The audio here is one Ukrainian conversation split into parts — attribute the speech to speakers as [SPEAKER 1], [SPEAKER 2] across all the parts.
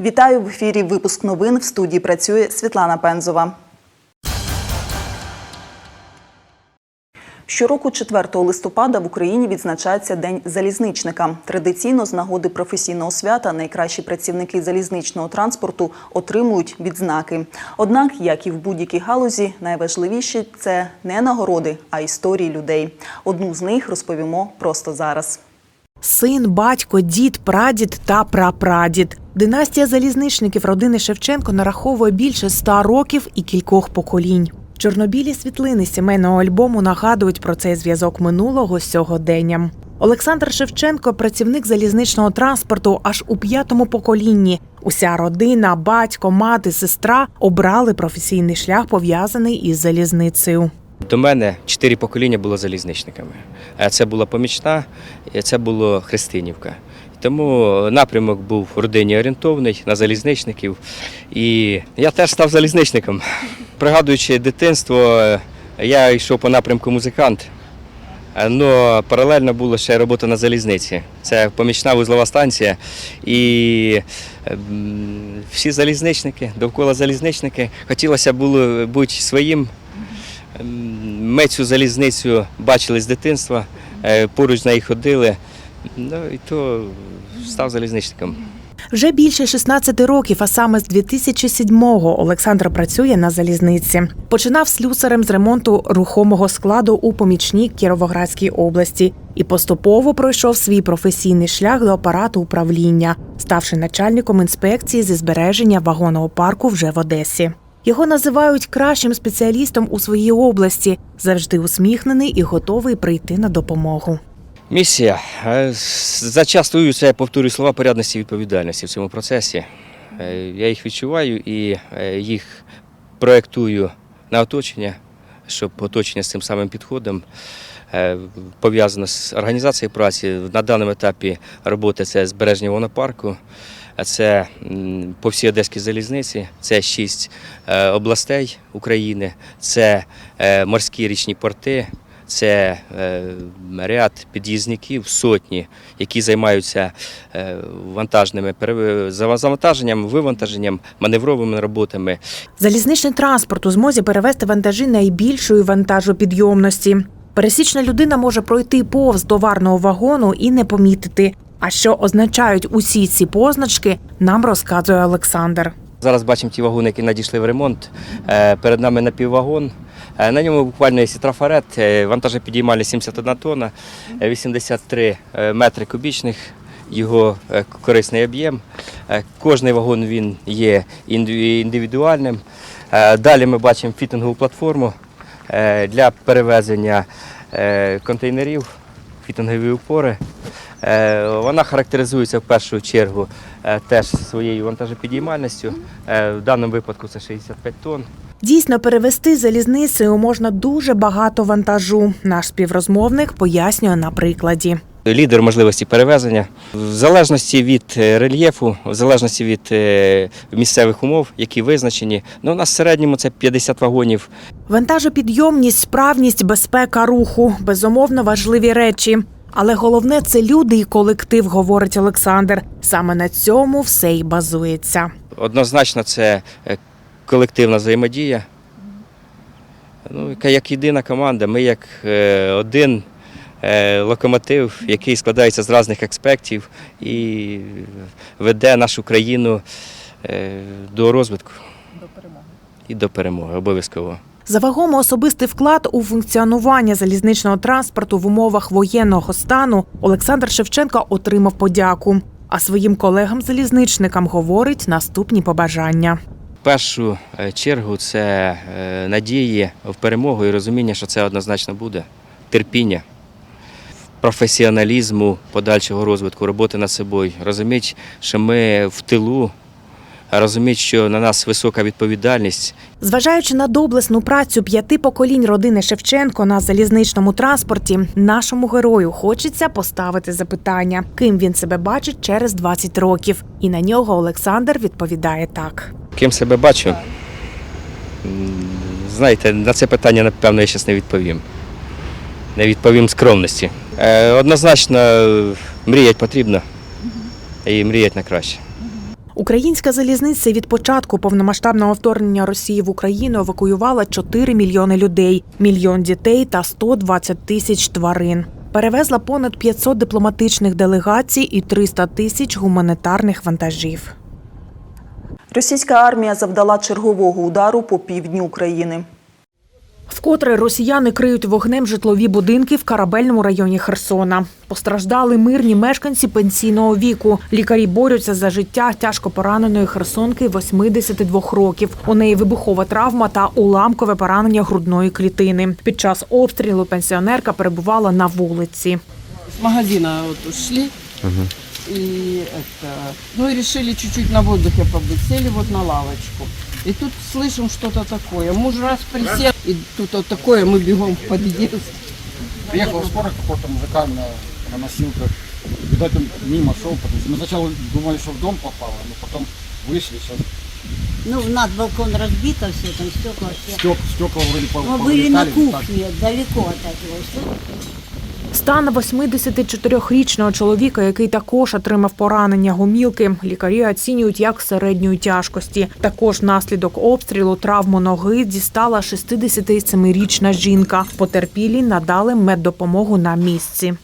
[SPEAKER 1] Вітаю в ефірі. Випуск новин в студії працює Світлана Пензова. Щороку 4 листопада в Україні відзначається День залізничника. Традиційно з нагоди професійного свята найкращі працівники залізничного транспорту отримують відзнаки. Однак, як і в будь-якій галузі, найважливіші це не нагороди, а історії людей. Одну з них розповімо просто зараз.
[SPEAKER 2] Син, батько, дід, прадід та прапрадід. Династія залізничників родини Шевченко нараховує більше ста років і кількох поколінь. Чорнобілі світлини сімейного альбому нагадують про цей зв'язок минулого з сьогоденням. Олександр Шевченко працівник залізничного транспорту аж у п'ятому поколінні. Уся родина, батько, мати, сестра обрали професійний шлях пов'язаний із залізницею.
[SPEAKER 3] До мене чотири покоління було залізничниками. Е, Це була помічна, і це було Христинівка. Тому напрямок був родині орієнтований на залізничників. І я теж став залізничником. Пригадуючи дитинство, я йшов по напрямку музикант. Але паралельно була ще робота на залізниці. Це помічна вузлова станція. І всі залізничники, довкола залізничники, хотілося було бути своїм. Ми цю залізницю бачили з дитинства, е, поруч з нею ходили. Ну і то став залізничником.
[SPEAKER 2] Вже більше 16 років, а саме з 2007-го Олександр працює на залізниці. Починав слюсарем з ремонту рухомого складу у помічній Кіровоградській області і поступово пройшов свій професійний шлях до апарату управління, ставши начальником інспекції зі збереження вагонного парку вже в Одесі. Його називають кращим спеціалістом у своїй області, завжди усміхнений і готовий прийти на допомогу.
[SPEAKER 3] Місія. Е, Зачастую це я повторюю слова порядності і відповідальності в цьому процесі. Е, Я їх відчуваю і е, їх проєктую на оточення, щоб оточення з цим самим підходом пов'язано з організацією праці. На даному етапі роботи це збереження вонопарку. Це по всій Одеській залізниці, це шість е, областей України, це е, морські річні порти, це е, ряд під'їзників, сотні, які займаються вантажними завантаженням, вивантаженням, маневровими роботами.
[SPEAKER 2] Залізничний транспорт у змозі перевести вантажі найбільшої вантажопідйомності. Пересічна людина може пройти повз товарного вагону і не помітити. А що означають усі ці позначки, нам розказує Олександр.
[SPEAKER 3] Зараз бачимо ті вагони, які надійшли в ремонт. Е, Перед нами напіввагон. Е, На ньому буквально є трафарет, вантажопідіймальність 71 тонна, е, 83 е, метри кубічних. Його е, корисний об'єм. Кожний вагон він є індивідуальним. Далі ми бачимо фітингову платформу для перевезення контейнерів, фітингові упори. Е, Вона характеризується в першу чергу е, теж своєю вантажопідіймальністю. Е, В даному випадку це 65 тонн.
[SPEAKER 2] Дійсно, перевести залізницею можна дуже багато вантажу. Наш співрозмовник пояснює на прикладі.
[SPEAKER 3] Лідер можливості перевезення в залежності від рельєфу, в залежності від місцевих умов, які визначені. Ну, у нас в середньому це 50 вагонів
[SPEAKER 2] Вантажопідйомність, справність, безпека руху безумовно важливі речі. Але головне це люди і колектив, говорить Олександр. Саме на цьому все й базується.
[SPEAKER 3] Однозначно, це е, колективна взаємодія. Ну, яка як єдина команда, ми як е, один е, локомотив, який складається з різних експертів і веде нашу країну до розвитку. До перемоги. І до перемоги, обов'язково.
[SPEAKER 2] За вагомо особистий вклад у функціонування залізничного транспорту в умовах воєнного стану Олександр Шевченко отримав подяку. А своїм колегам-залізничникам говорить наступні побажання.
[SPEAKER 3] В першу е, чергу це е, надії в перемогу і розуміння, що це однозначно буде. Терпіння, професіоналізму, подальшого розвитку, роботи над собою. Розуміти, що ми в тилу, розуміти, що на нас висока відповідальність.
[SPEAKER 2] Зважаючи на доблесну працю п'яти поколінь родини Шевченко на залізничному транспорті, нашому герою хочеться поставити запитання, ким він себе бачить через 20 років. І на нього Олександр відповідає так.
[SPEAKER 3] Ким себе бачу? Знаєте, на це питання, напевно, я зараз не відповім. Не відповім скромності. Е, Однозначно, е, мріяти потрібно і мріяти на краще.
[SPEAKER 2] Українська залізниця від початку повномасштабного вторгнення Росії в Україну евакуювала 4 мільйони людей, мільйон дітей та 120 тисяч тварин. Перевезла понад 500 дипломатичних делегацій і 300 тисяч гуманітарних вантажів.
[SPEAKER 1] Російська армія завдала чергового удару по півдні України.
[SPEAKER 2] Вкотре росіяни криють вогнем житлові будинки в корабельному районі Херсона. Постраждали мирні мешканці пенсійного віку. Лікарі борються за життя тяжко пораненої херсонки 82 років. У неї вибухова травма та уламкове поранення грудної клітини. Під час обстрілу пенсіонерка перебувала на вулиці.
[SPEAKER 4] с магазина вот ушли. И это, ну и решили чуть-чуть на воздухе побыть. Сели вот на лавочку. И тут слышим что-то такое. Муж раз присел, и тут вот такое, мы бегом в подъезд.
[SPEAKER 5] Приехал скоро какого-то мужика на, на носилках. Видать, он мимо шел. потому что Мы сначала думали, что в дом попало, но потом вышли, сейчас
[SPEAKER 6] Ну, у нас балкон разбито все, там стекла все.
[SPEAKER 5] стек, стекла вроде по-
[SPEAKER 6] Мы были на
[SPEAKER 5] повылетали, так.
[SPEAKER 6] кухне, далеко от этого. Все.
[SPEAKER 2] Стан 84-річного чоловіка, який також отримав поранення гумілки, лікарі оцінюють як середньої тяжкості. Також наслідок обстрілу травму ноги дістала 67-річна жінка. Потерпілі надали меддопомогу на місці.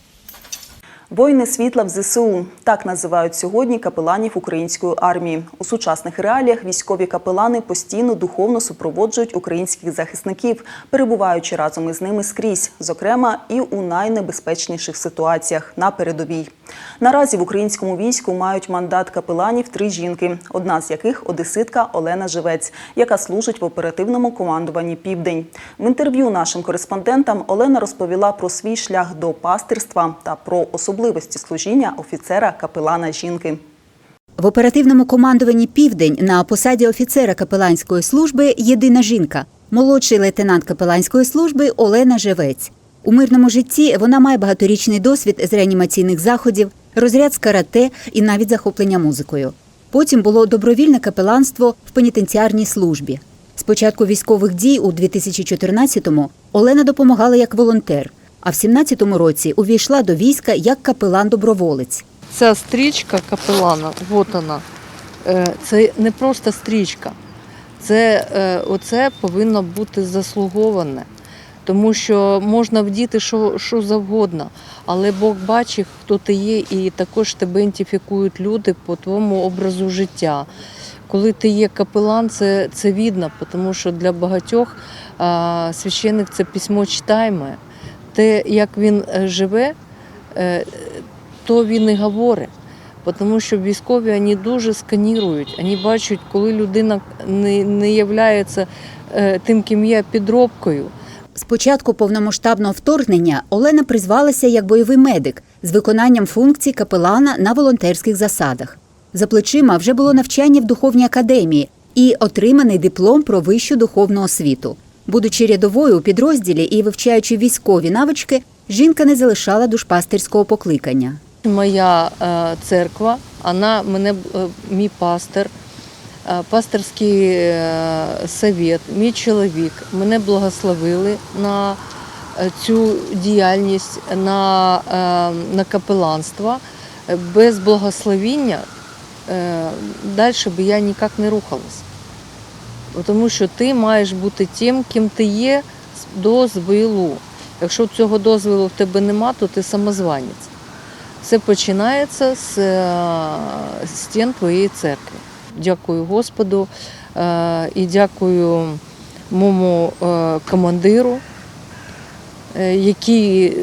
[SPEAKER 1] Воїни світла в ЗСУ так називають сьогодні капеланів української армії. У сучасних реаліях військові капелани постійно духовно супроводжують українських захисників, перебуваючи разом із ними скрізь, зокрема і у найнебезпечніших ситуаціях на передовій. Наразі в українському війську мають мандат капеланів три жінки, одна з яких одеситка Олена Живець, яка служить в оперативному командуванні Південь. В інтерв'ю нашим кореспондентам Олена розповіла про свій шлях до пастирства та про особливості служіння офіцера капелана жінки.
[SPEAKER 7] В оперативному командуванні Південь на посаді офіцера капеланської служби єдина жінка, молодший лейтенант капеланської служби Олена Живець. У мирному житті вона має багаторічний досвід з реанімаційних заходів, розряд з карате і навіть захоплення музикою. Потім було добровільне капеланство в пенітенціарній службі. З початку військових дій у 2014-му Олена допомагала як волонтер, а в 17-му році увійшла до війська як капелан-доброволець.
[SPEAKER 8] Ця стрічка капелана, от вона. Е, Це не просто стрічка. Це е, оце повинно бути заслуговане. Тому що можна вдіти що, що завгодно, але Бог бачить, хто ти є, і також тебе ідентифікують люди по твоєму образу життя. Коли ти є капелан, це, це видно, тому що для багатьох а, священник це письмо читаємо. Те, як він е, живе, е, то він і говорить. Тому що військові вони дуже сканірують, вони бачать, коли людина не, не є тим, ким є підробкою.
[SPEAKER 7] З початку повномасштабного вторгнення Олена призвалася як бойовий медик з виконанням функцій капелана на волонтерських засадах. За плечима вже було навчання в духовній академії і отриманий диплом про вищу духовну освіту. Будучи рядовою у підрозділі і вивчаючи військові навички, жінка не залишала душпастерського покликання.
[SPEAKER 8] Моя е, церква, вона мене е, мій пастир, е, пасторський е, совет, мій чоловік мене благословили на е, цю діяльність, на, е, на капеланство. Е, Без благословіння е, далі би я ніяк не рухалась. Тому що ти маєш бути тим, ким ти є з дозволу. Якщо цього дозволу в тебе нема, то ти самозванець. Все починається з е, стін твоєї церкви. Дякую Господу е, і дякую моєму е, командиру, е, який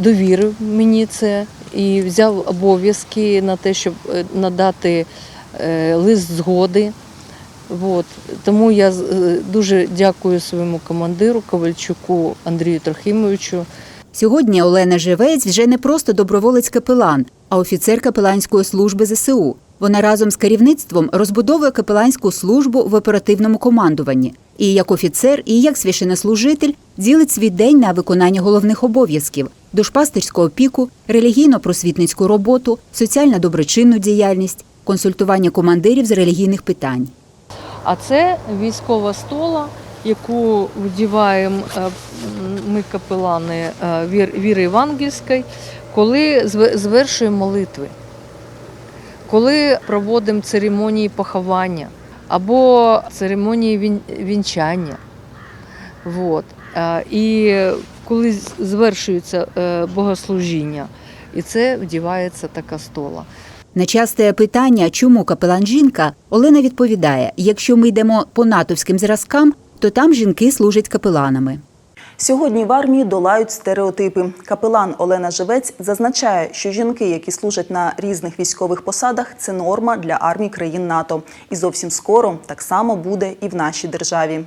[SPEAKER 8] довірив мені це і взяв обов'язки на те, щоб надати лист згоди. От. Тому я дуже дякую своєму командиру Ковальчуку Андрію Трохимовичу.
[SPEAKER 7] Сьогодні Олена Живець вже не просто доброволець капелан, а офіцер капеланської служби ЗСУ. Вона разом з керівництвом розбудовує капеланську службу в оперативному командуванні. І як офіцер, і як священнослужитель ділить свій день на виконання головних обов'язків: душпастерську опіку, релігійно-просвітницьку роботу, соціально-доброчинну діяльність, консультування командирів з релігійних питань.
[SPEAKER 8] А це військова стола, яку вдіваємо е, ми капелани е, віри Євангельської, коли зве- звершуємо молитви. Коли проводимо церемонії поховання або церемонії вінчання. Вот. Е, І коли звершується е, богослужіння, і це вдівається така стола.
[SPEAKER 7] На часте питання, чому капелан жінка, Олена відповідає: якщо ми йдемо по натовським зразкам, то там жінки служать капеланами.
[SPEAKER 1] Сьогодні в армії долають стереотипи. Капелан Олена Живець зазначає, що жінки, які служать на різних військових посадах, це норма для армій країн НАТО. І зовсім скоро так само буде і в нашій державі.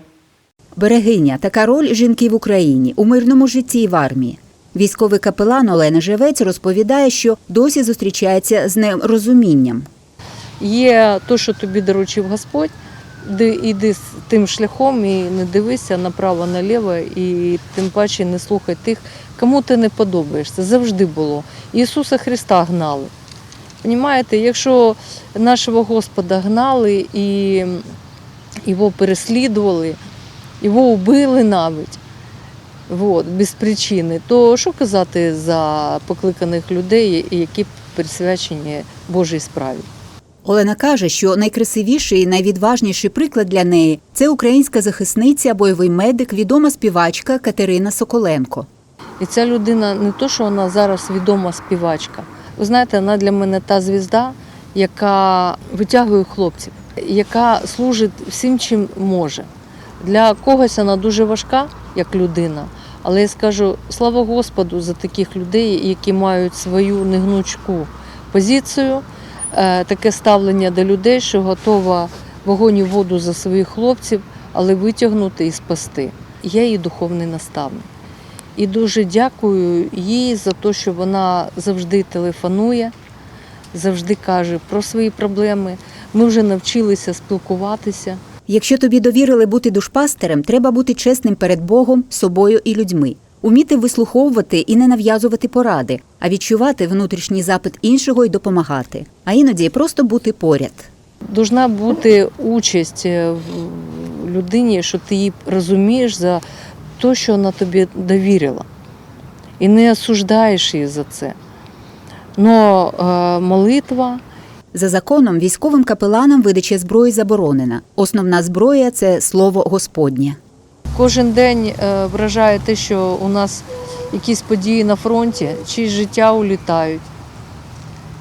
[SPEAKER 7] Берегиня така роль жінки в Україні у мирному житті і в армії. Військовий капелан Олена Живець розповідає, що досі зустрічається з нерозумінням.
[SPEAKER 8] Є те, що тобі доручив Господь, іди тим шляхом і не дивися направо наліво, і тим паче не слухай тих, кому ти не подобаєшся. Завжди було. Ісуса Христа гнали. Понімаєте, якщо нашого Господа гнали і його переслідували, його вбили навіть. Вот, без причини, то що казати за покликаних людей, які присвячені Божій справі?
[SPEAKER 7] Олена каже, що найкрасивіший і найвідважніший приклад для неї це українська захисниця, бойовий медик, відома співачка Катерина Соколенко.
[SPEAKER 8] І ця людина не то, що вона зараз відома співачка. Ви знаєте, вона для мене та звізда, яка витягує хлопців, яка служить всім, чим може. Для когось вона дуже важка, як людина. Але я скажу слава Господу за таких людей, які мають свою негнучку позицію, таке ставлення до людей, що готова вогонь і воду за своїх хлопців, але витягнути і спасти. Я її духовний наставник. І дуже дякую їй за те, що вона завжди телефонує, завжди каже про свої проблеми. Ми вже навчилися спілкуватися.
[SPEAKER 7] Якщо тобі довірили бути душпастерем, треба бути чесним перед Богом, собою і людьми, уміти вислуховувати і не нав'язувати поради, а відчувати внутрішній запит іншого і допомагати, а іноді просто бути поряд.
[SPEAKER 8] Должна бути участь е, в людині, що ти її розумієш за те, що вона тобі довірила. І не осуждаєш її за це. Но е, молитва.
[SPEAKER 7] За законом військовим капеланам видача зброї заборонена. Основна зброя це слово Господнє.
[SPEAKER 8] Кожен день е, вражає те, що у нас якісь події на фронті, чиїсь життя улітають,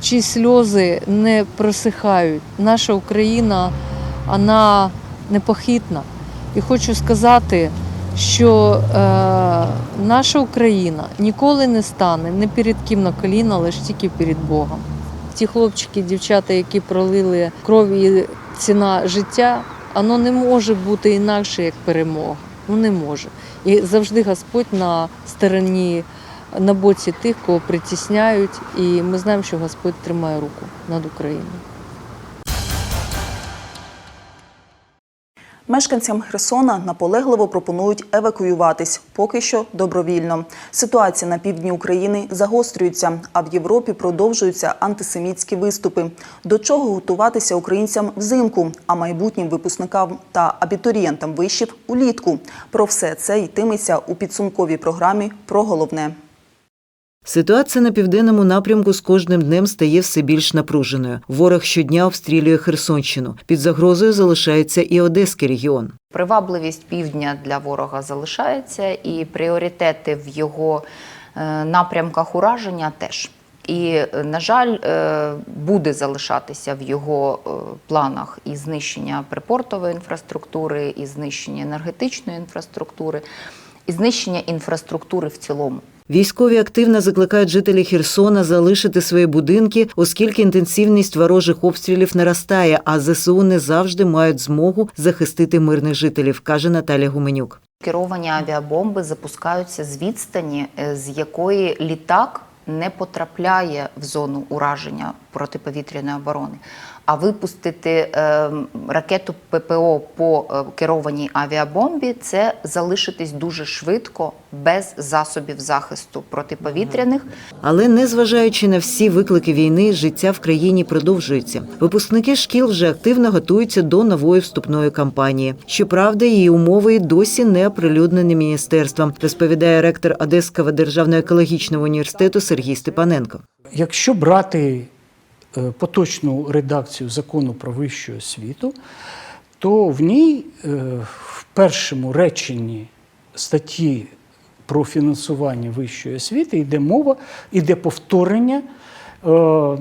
[SPEAKER 8] чиї сльози не просихають. Наша Україна, вона непохитна. І хочу сказати, що е, наша Україна ніколи не стане не перед ким на коліна, лише тільки перед Богом. Ті хлопчики, дівчата, які пролили кров і ціна життя, воно не може бути інакше, як перемога. Ну не може. І завжди Господь на стороні, на боці тих, кого притісняють, і ми знаємо, що Господь тримає руку над Україною.
[SPEAKER 1] Мешканцям Херсона наполегливо пропонують евакуюватись, поки що добровільно. Ситуація на півдні України загострюється, а в Європі продовжуються антисемітські виступи. До чого готуватися українцям взимку, а майбутнім випускникам та абітурієнтам вишів улітку. Про все це йтиметься у підсумковій програмі про головне.
[SPEAKER 9] Ситуація на південному напрямку з кожним днем стає все більш напруженою. Ворог щодня обстрілює Херсонщину. Під загрозою залишається і Одеський регіон.
[SPEAKER 10] Привабливість півдня для ворога залишається, і пріоритети в його е, напрямках ураження теж. І, е, на жаль, е, буде залишатися в його планах і знищення припортової інфраструктури, і знищення енергетичної інфраструктури, і знищення інфраструктури в цілому.
[SPEAKER 9] Військові активно закликають жителів Херсона залишити свої будинки, оскільки інтенсивність ворожих обстрілів наростає, а ЗСУ не завжди мають змогу захистити мирних жителів, каже Наталя Гуменюк.
[SPEAKER 10] Керовані авіабомби запускаються з відстані, е, з якої літак не потрапляє в зону ураження протиповітряної оборони. А випустити е, ракету ППО по е, керованій авіабомбі це залишитись дуже швидко без засобів захисту протиповітряних.
[SPEAKER 9] Але незважаючи на всі виклики війни, життя в країні продовжується. Випускники шкіл вже активно готуються до нової вступної кампанії. Щоправда, її умови досі не оприлюднені міністерством, розповідає ректор Одеського державного екологічного університету Сергій Степаненко.
[SPEAKER 11] Якщо брати поточну редакцію закону про вищу освіту, то в ній е, в першому реченні статті про фінансування вищої освіти йде мова, йде повторення е, е,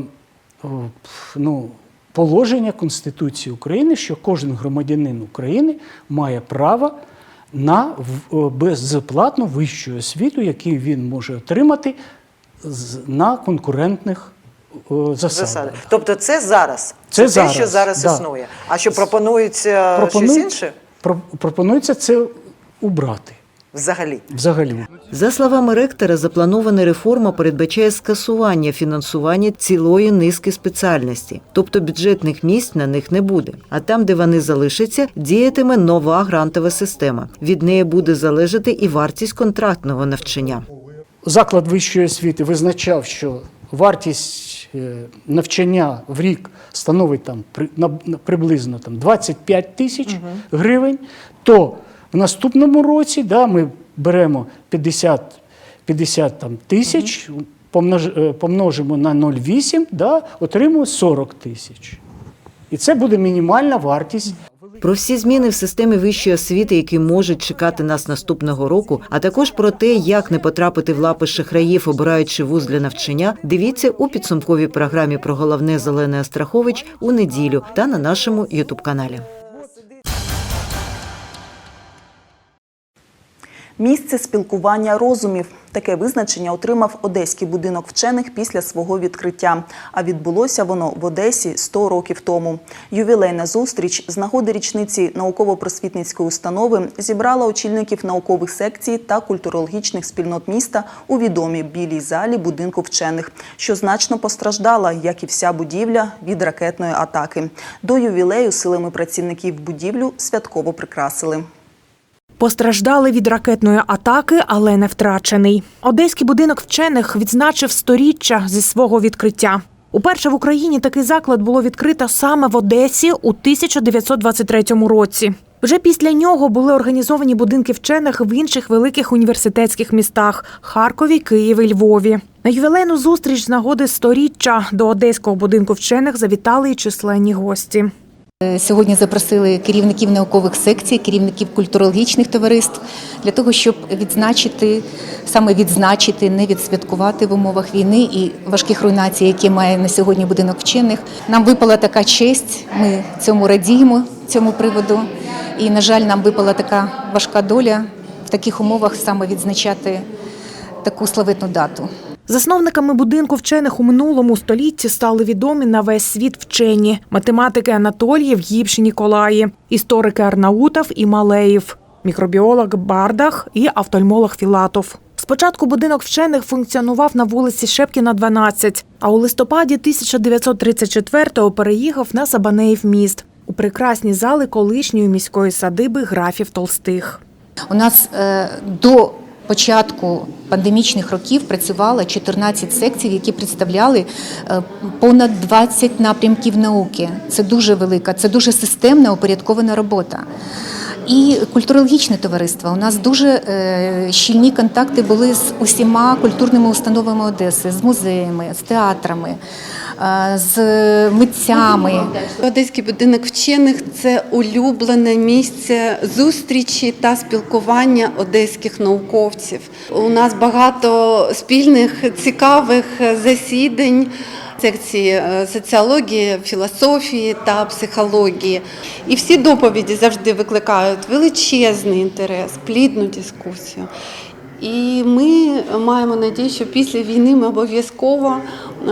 [SPEAKER 11] ну, положення Конституції України, що кожен громадянин України має право на е, вищу освіту, яку він може отримати на конкурентних е, засадах.
[SPEAKER 12] засади. Тобто це зараз.
[SPEAKER 11] Це
[SPEAKER 12] те,
[SPEAKER 11] зараз,
[SPEAKER 12] що зараз
[SPEAKER 11] да.
[SPEAKER 12] існує. А що пропонується
[SPEAKER 11] Пропонують-
[SPEAKER 12] щось інше?
[SPEAKER 11] Про- Пропонується це убрати
[SPEAKER 12] Взагалі.
[SPEAKER 11] взагалі.
[SPEAKER 9] За словами ректора, запланована реформа передбачає скасування фінансування цілої низки спеціальностей, тобто бюджетних місць на них не буде. А там, де вони залишаться, діятиме нова грантова система. Від неї буде залежати і вартість контрактного навчання.
[SPEAKER 11] Заклад вищої освіти визначав, що вартість навчання в рік становить там приблизно там 25 тисяч гривень, то в наступному році да, ми беремо 50, 50 там, тисяч, помнож- е, помножимо на 0,8, да, отримуємо 40 тисяч. І це буде мінімальна вартість
[SPEAKER 9] Про всі зміни в системі вищої освіти, які можуть чекати нас наступного року, а також про те, як не потрапити в лапи шахраїв, обираючи вуз для навчання, дивіться у підсумковій програмі про головне Зелене Астрахович у неділю та на нашому Ютуб каналі.
[SPEAKER 1] Місце спілкування розумів. Таке визначення отримав Одеський будинок вчених після свого відкриття. А відбулося воно в Одесі 100 років тому. Ювілейна зустріч з нагоди річниці науково-просвітницької установи зібрала очільників наукових секцій та культурологічних спільнот міста у відомій білій залі будинку вчених, що значно постраждала, як і вся будівля, від ракетної атаки. До ювілею силами працівників будівлю святково прикрасили.
[SPEAKER 2] Постраждали від ракетної атаки, але не втрачений. Одеський будинок вчених відзначив сторіччя зі свого відкриття. Уперше в Україні такий заклад було відкрито саме в Одесі у 1923 році. Вже після нього були організовані будинки вчених в інших великих університетських містах Харкові, Києві, Львові. На ювілейну зустріч з нагоди сторіччя до одеського будинку вчених завітали й численні гості.
[SPEAKER 13] Е, Сьогодні запросили керівників наукових секцій, керівників культурологічних товариств для того, щоб відзначити, саме відзначити, не відсвяткувати в умовах війни і важких руйнацій, які має на сьогодні будинок вчених. Нам випала така честь. Ми цьому радіємо цьому приводу. І, на жаль, нам випала така важка доля в таких умовах саме відзначати таку славетну дату.
[SPEAKER 2] Засновниками будинку вчених у минулому столітті стали відомі на весь світ вчені математики Анатолієв, Гіпші Ніколаї, історики Арнаутов і Малеєв, мікробіолог Бардах і офтальмолог Філатов. Спочатку будинок вчених функціонував на вулиці Шепкіна, 12, а у листопаді 1934-го переїхав на Сабанеїв міст у прекрасні зали колишньої міської садиби графів Толстих.
[SPEAKER 13] У нас е, до початку пандемічних років працювало 14 секцій, які представляли е, понад 20 напрямків науки. Це дуже велика, це дуже системна упорядкована робота. І культурологічне товариство. У нас дуже е, щільні контакти були з усіма культурними установами Одеси, з музеями, з театрами, з митцями.
[SPEAKER 14] Одеський будинок вчених це улюблене місце зустрічі та спілкування одеських науковців. У нас багато спільних цікавих засідань. Секції е, соціології, філософії та психології. І всі доповіді завжди викликають величезний інтерес, плідну дискусію. І ми маємо надію, що після війни ми обов'язково е,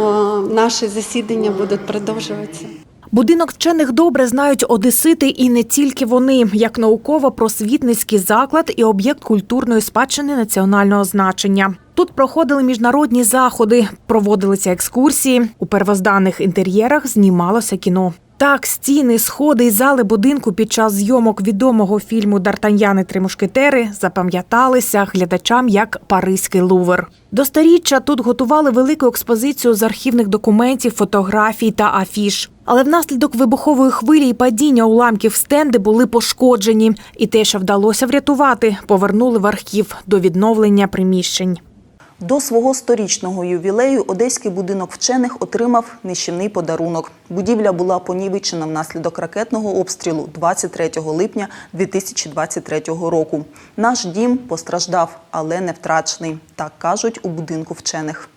[SPEAKER 14] наші засідання будуть продовжуватися.
[SPEAKER 2] Будинок вчених добре знають одесити і не тільки вони, як науково-просвітницький заклад і об'єкт культурної спадщини національного значення. Тут проходили міжнародні заходи, проводилися екскурсії. У первозданних інтер'єрах знімалося кіно. Так, стіни, сходи і зали будинку під час зйомок відомого фільму Дартаньяни три мушкетери запам'яталися глядачам як Паризький лувр. До сторіччя тут готували велику експозицію з архівних документів, фотографій та афіш. Але внаслідок вибухової хвилі і падіння уламків стенди були пошкоджені, і те, що вдалося врятувати, повернули в архів до відновлення приміщень.
[SPEAKER 1] До свого сторічного ювілею одеський будинок вчених отримав нищівний подарунок. Будівля була понівечена внаслідок ракетного обстрілу 23 липня 2023 року. Наш дім постраждав, але не втрачений. Так кажуть у будинку вчених.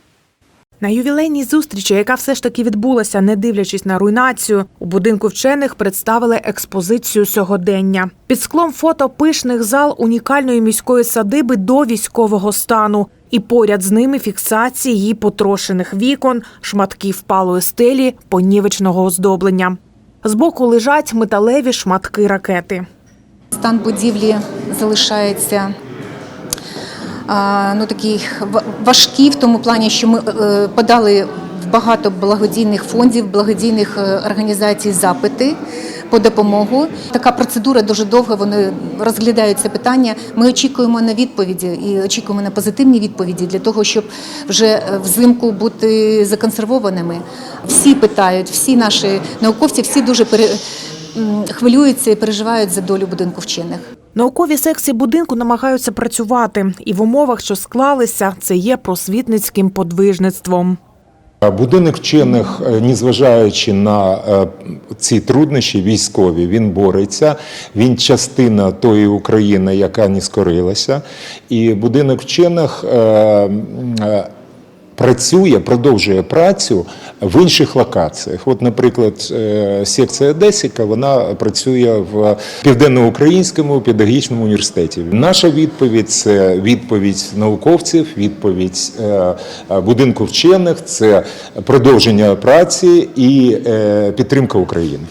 [SPEAKER 2] На ювілейній зустрічі, яка все ж таки відбулася, не дивлячись на руйнацію, у будинку вчених представили експозицію сьогодення. Під склом фото пишних зал унікальної міської садиби до військового стану. І поряд з ними фіксації її потрошених вікон, шматків впалої стелі, понівечного оздоблення. Збоку лежать металеві шматки ракети.
[SPEAKER 13] Стан будівлі залишається ну, такий ва- важкий в тому плані, що ми е, подали в багато благодійних фондів, благодійних е, організацій запити по допомогу. Така процедура дуже довга, вони розглядають це питання. Ми очікуємо на відповіді і очікуємо на позитивні відповіді для того, щоб вже е, взимку бути законсервованими. Всі питають, всі наші науковці, всі дуже пере... хвилюються і переживають за долю будинку вчених.
[SPEAKER 2] Наукові секції будинку намагаються працювати, і в умовах, що склалися, це є просвітницьким подвижництвом.
[SPEAKER 15] Будинок вчених, е, незважаючи на е, ці труднощі військові, він бореться. Він частина тої України, яка не скорилася. І будинок вчених е, працює, продовжує працю в інших локаціях. От, наприклад, е, секція Одесіка вона працює в Південноукраїнському педагогічному університеті. Наша відповідь це відповідь науковців, відповідь е, будинку вчених, це продовження праці і е, підтримка України.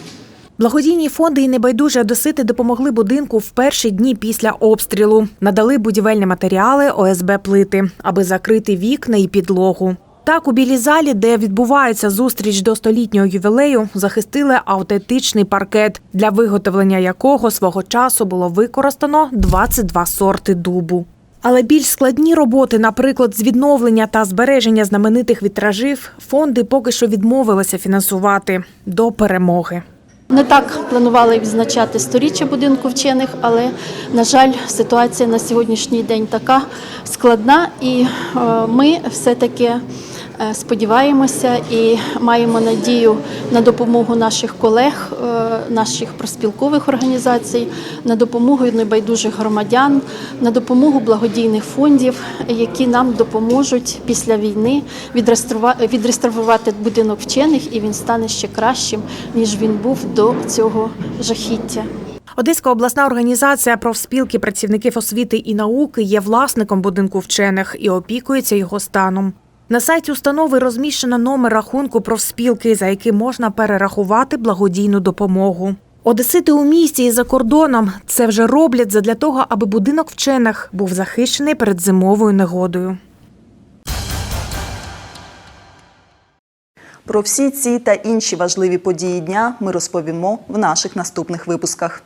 [SPEAKER 2] Благодійні фонди і небайдужі одесити допомогли будинку в перші дні після обстрілу. Надали будівельні матеріали, ОСБ плити, аби закрити вікна і підлогу. Так, у білій залі, де відбувається зустріч до столітнього ювілею, захистили автентичний паркет, для виготовлення якого свого часу було використано 22 сорти дубу. Але більш складні роботи, наприклад, з відновлення та збереження знаменитих вітражів, фонди поки що відмовилися фінансувати до перемоги.
[SPEAKER 16] Не так планували відзначати сторіччя будинку вчених, але на жаль, ситуація на сьогоднішній день така складна, і е, ми все-таки е, сподіваємося і маємо надію на допомогу наших колег, е, наших проспілкових організацій, на допомогу небайдужих громадян, на допомогу благодійних фондів, які нам допоможуть після війни відреставрувати будинок вчених, і він стане ще кращим ніж він був до цього жахіття.
[SPEAKER 2] Одеська обласна організація профспілки працівників освіти і науки є власником будинку вчених і опікується його станом. На сайті установи розміщено номер рахунку профспілки, за яким можна перерахувати благодійну допомогу. Одесити у місті і за кордоном це вже роблять задля того, аби будинок вчених був захищений перед зимовою негодою.
[SPEAKER 1] Про всі ці та інші важливі події дня ми розповімо в наших наступних випусках.